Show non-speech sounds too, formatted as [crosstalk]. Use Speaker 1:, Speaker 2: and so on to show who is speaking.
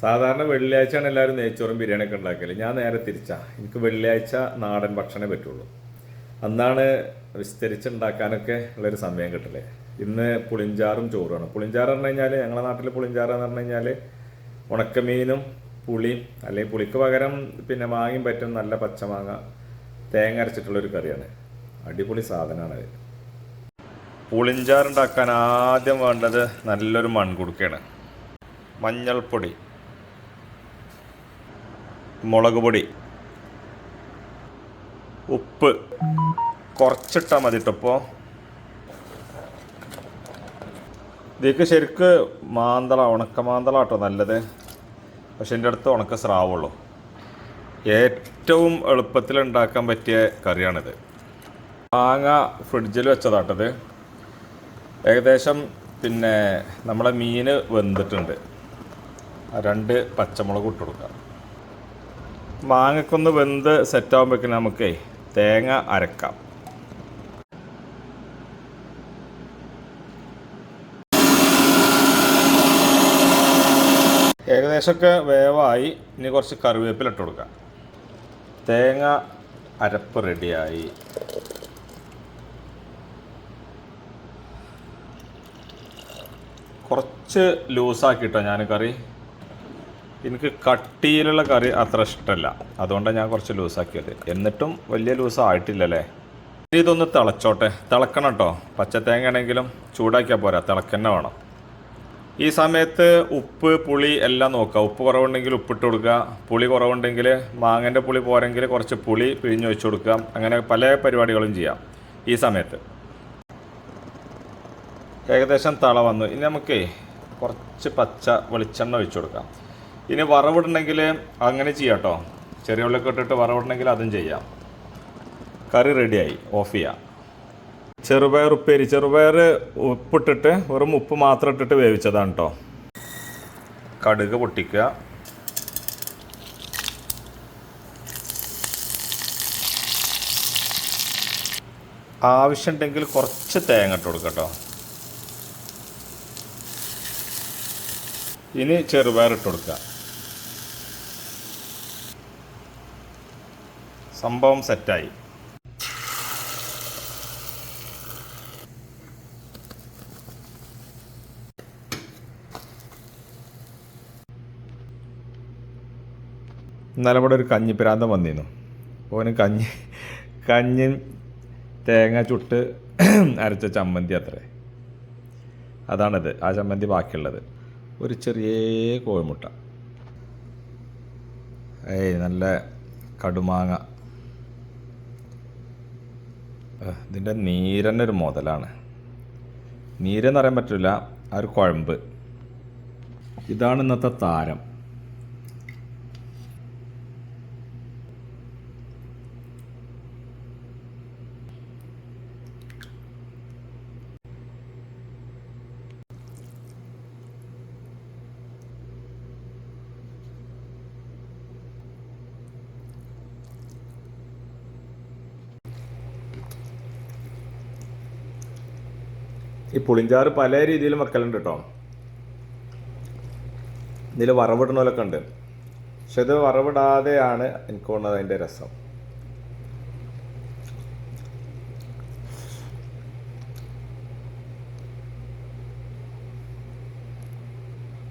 Speaker 1: സാധാരണ വെള്ളിയാഴ്ചയാണ് എല്ലാവരും നെയ്ച്ചോറും ബിരിയാണിയൊക്കെ ഉണ്ടാക്കൽ. ഞാൻ നേരെ തിരിച്ചാ. എനിക്ക് വെള്ളിയാഴ്ച നാടൻ ഭക്ഷണമേ പറ്റുള്ളൂ. അന്നാണ് വിസ്തരിച്ചുണ്ടാക്കാനൊക്കെ ഉള്ളൊരു സമയം കിട്ടില്ലേ ഇന്ന് പുളിഞ്ചാറും ചോറുമാണ്. പുളിഞ്ചാറ് പറഞ്ഞു കഴിഞ്ഞാൽ നാട്ടിലെ പുളിഞ്ചാറ് എന്ന് പറഞ്ഞു കഴിഞ്ഞാൽ ഉണക്കമീനും പുളിയും അല്ലെങ്കിൽ പുളിക്ക് പകരം പിന്നെ മാങ്ങയും പറ്റും നല്ല പച്ചമാങ്ങ തേങ്ങ അരച്ചിട്ടുള്ളൊരു കറിയാണ്. അടിപൊളി സാധനമാണ് പുളിഞ്ചാറുണ്ടാക്കാൻ ആദ്യം വേണ്ടത് നല്ലൊരു മൺകുടുക്കയാണ്. മഞ്ഞൾപ്പൊടി. മുളക് പൊടി. ഉപ്പ്. കുറച്ചിട്ടാൽ മതി കേട്ടോ ഇതിലേക്ക് ശരിക്ക് മാന്തള ഉണക്ക മാന്തള കേട്ടോ നല്ലത്. പക്ഷെ എന്റെ അടുത്ത് ഉണക്ക സ്രാവുള്ളൂ. ഏറ്റവും എളുപ്പത്തിൽ ഉണ്ടാക്കാൻ പറ്റിയ കറിയാണിത്. മാങ്ങ ഫ്രിഡ്ജിൽ വെച്ചതാട്ടത്. ഏകദേശം പിന്നെ നമ്മളെ മീൻ വെന്തിട്ടുണ്ട്. രണ്ട് പച്ചമുളക് ഇട്ട് കൊടുക്കാം. മാങ്ങക്കൊന്ന് വെന്ത് സെറ്റാകുമ്പോഴേക്കും നമുക്ക് തേങ്ങ അരക്കാം. ഏകദേശമൊക്കെ വേവായി. ഇനി കുറച്ച് കറിവേപ്പില ഇട്ട് കൊടുക്കാം. തേങ്ങ അരപ്പ് റെഡിയായി. കുറച്ച് ലൂസാക്കിയിട്ടോ ഞാൻ കറി. എനിക്ക് കട്ടിയിലുള്ള കറി അത്ര ഇഷ്ടമല്ല അതുകൊണ്ടാണ് ഞാൻ കുറച്ച് ലൂസാക്കിയത്. എന്നിട്ടും വലിയ ലൂസ് ആയിട്ടില്ലല്ലേ ഇനി ഇതൊന്ന് തിളച്ചോട്ടെ. തിളക്കണം കേട്ടോ പച്ചത്തേങ്ങ ആണെങ്കിലും ചൂടാക്കിയാൽ പോരാ. തിളക്കന്നെ വേണം. ഈ സമയത്ത് ഉപ്പ് പുളി എല്ലാം നോക്കുക ഉപ്പ് കുറവുണ്ടെങ്കിൽ ഉപ്പിട്ട് കൊടുക്കുക. പുളി കുറവുണ്ടെങ്കിൽ മാങ്ങന്റെ പുളി പോരെങ്കിൽ കുറച്ച് പുളി പിഴിഞ്ഞ് വെച്ച് കൊടുക്കുക. അങ്ങനെ പല പരിപാടികളും ചെയ്യാം ഈ സമയത്ത്. ഏകദേശം തള വന്നു. ഇനി നമുക്ക് കുറച്ച് പച്ച വെളിച്ചെണ്ണ ഒഴിച്ചു കൊടുക്കാം. ഇനി വറവിടണമെങ്കിൽ അങ്ങനെ ചെയ്യാം കേട്ടോ ചെറിയ ഉള്ളിയൊക്കെ ഇട്ടിട്ട് വറവിടണമെങ്കിൽ അതും ചെയ്യാം. കറി റെഡിയായി ഓഫ് ചെയ്യാം. ചെറുപയർ ഉപ്പേരി ചെറുപയർ ഉപ്പിട്ടിട്ട് വെറും ഉപ്പ് മാത്രം ഇട്ടിട്ട് വേവിച്ചതാണ് കേട്ടോ കടുക് പൊട്ടിക്കുക. ആവശ്യമുണ്ടെങ്കിൽ കുറച്ച് തേങ്ങ ഇട്ട് കൊടുക്കാം കേട്ടോ ഇനി ചെറുപയർ ഇട്ട് കൊടുക്കുക. സംഭവം സെറ്റായി. ഇന്നലെ ഇവിടെ ഒരു കഞ്ഞിപ്പിരാന്തം വന്നിരുന്നു. ഓന് കഞ്ഞി കഞ്ഞി തേങ്ങ ചുട്ട് [clears throat] അരച്ച ചമ്മന്തി അത്രേ. അതാണിത് ആ ചമ്മന്തി ബാക്കിയുള്ളത്. ഒരു ചെറിയ കോഴിമുട്ട. ഏയ് നല്ല കടുമാങ്ങ. ഇതിന്റെ നീരന്നെ ഒരു മുതലാണ്. നീരെന്ന് പറയാൻ പറ്റില്ല ആ ഒരു കുഴമ്പ്. ഇതാണ് ഇന്നത്തെ താരം. ഈ പുളിഞ്ചാറ് പല രീതിയിലും വെക്കലുണ്ട് കേട്ടോ. ഇതിൽ വറവിടണമല്ലൊക്കെ ഉണ്ട്. പക്ഷെ ഇത് വറവിടാതെയാണ് എനിക്ക് തോന്നുന്നത് അതിന്റെ രസം.